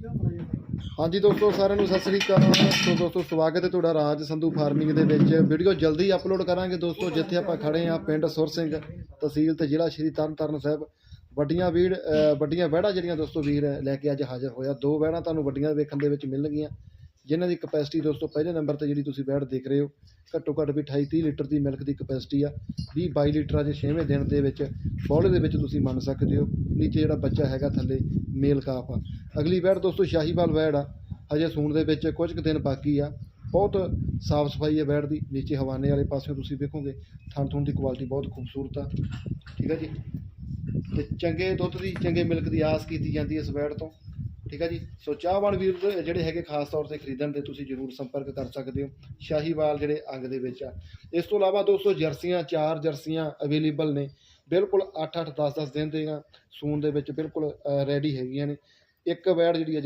ਹਾਂਜੀ ਦੋਸਤੋ, ਸਾਰਿਆਂ ਨੂੰ ਸਤਿ ਸ੍ਰੀ ਅਕਾਲ। ਸੋ ਦੋਸਤੋ, ਸਵਾਗਤ ਹੈ ਤੁਹਾਡਾ ਰਾਜ ਸੰਧੂ ਫਾਰਮਿੰਗ ਦੇ ਵਿੱਚ। ਵੀਡੀਓ ਜਲਦੀ ਅਪਲੋਡ ਕਰਾਂਗੇ ਦੋਸਤੋ, ਜਿੱਥੇ ਆਪਾਂ ਖੜੇ ਆ ਪਿੰਡ ਸੁਰ ਸਿੰਘ ਤਹਿਸੀਲ ਤੇ ਜ਼ਿਲ੍ਹਾ ਸ਼੍ਰੀ ਤਰਨਤਾਰਨ ਸਾਹਿਬ। ਵੱਡੀਆਂ ਵੀੜ ਵੱਡੀਆਂ ਵਹਿੜਾਂ ਜਿਹੜੀਆਂ ਦੋਸਤੋ ਵੀਰ ਲੈ ਕੇ ਅੱਜ ਹਾਜ਼ਰ ਹੋਇਆ। ਦੋ ਵਹਿੜਾਂ ਤੁਹਾਨੂੰ ਵੱਡੀਆਂ ਵੇਖਣ ਦੇ ਵਿੱਚ ਮਿਲਣਗੀਆਂ। ਜਿਨ੍ਹਾਂ ਦੀ ਕਪੈਸਿਟੀ ਦੋਸਤੋ, ਪਹਿਲੇ ਨੰਬਰ ਤੇ ਜਿਹੜੀ ਤੁਸੀਂ ਵਹਿੜ ਦੇਖ ਰਹੇ ਹੋ, ਘੱਟੋ ਘੱਟ ਵੀ 28 30 ਲੀਟਰ ਦੀ ਮਿਲਕ ਦੀ ਕਪੈਸਿਟੀ ਆ। 20 22 ਲੀਟਰ ਅੱਜ 6ਵੇਂ ਦਿਨ ਦੇ ਵਿੱਚ, ਬੌਲੇ ਦੇ ਵਿੱਚ ਤੁਸੀਂ ਮੰਨ ਸਕਦੇ ਹੋ। ਨੀਚੇ ਜਿਹੜਾ ਬੱਚਾ ਹੈਗਾ ਥੱਲੇ, ਮੇਲ ਕਾਫ ਆ। ਅਗਲੀ ਵਹਿੜ ਦੋਸਤੋ ਸ਼ਾਹੀਵਾਲ ਵਹਿੜ ਆ। ਹਜੇ ਸੂਣ ਦੇ ਵਿੱਚ ਕੁਝ ਕੁ ਦਿਨ ਬਾਕੀ ਆ। ਬਹੁਤ ਸਾਫ਼ ਸਫ਼ਾਈ ਹੈ ਬੈਡ ਦੀ। ਨੀਚੇ ਹਵਾਨੇ ਵਾਲੇ ਪਾਸੇ ਤੁਸੀਂ ਵੇਖੋਗੇ, ਥਣ ਥੁਣ ਦੀ ਕੁਆਲਿਟੀ ਬਹੁਤ ਖੂਬਸੂਰਤ ਆ। ਠੀਕ ਹੈ ਜੀ? ਤੇ ਚੰਗੇ ਦੁੱਧ ਦੀ, ਚੰਗੇ ਮਿਲਕ ਦੀ ਆਸ ਕੀਤੀ ਜਾਂਦੀ ਹੈ ਇਸ ਬੈਡ ਤੋਂ। ਠੀਕ ਹੈ ਜੀ? ਸੋ ਚਾਹਵਾਨ ਵੀਰ ਜਿਹੜੇ ਹੈਗੇ ਖਾਸ ਤੌਰ ਤੇ ਖਰੀਦਣ ਦੇ ਤੁਸੀਂ ਜਰੂਰ ਸੰਪਰਕ ਕਰ ਸਕਦੇ ਹੋ। ਸ਼ਾਹੀਵਾਲ ਜਿਹੜੇ ਅੰਗ ਦੇ ਵਿੱਚ ਆ। ਇਸ ਤੋਂ ਇਲਾਵਾ ਦੋਸਤੋ ਜਰਸੀਆਂ, ਚਾਰ ਜਰਸੀਆਂ ਅਵੇਲੇਬਲ ਨੇ। ਬਿਲਕੁਲ 8 8 10 10 ਦਿਨ ਦੀਆਂ ਸੂਣ ਦੇ ਵਿੱਚ ਬਿਲਕੁਲ ਰੈਡੀ ਹੈਗੀਆਂ ਨੇ। ਇੱਕ ਵੈੜ ਜਿਹੜੀ ਹੈ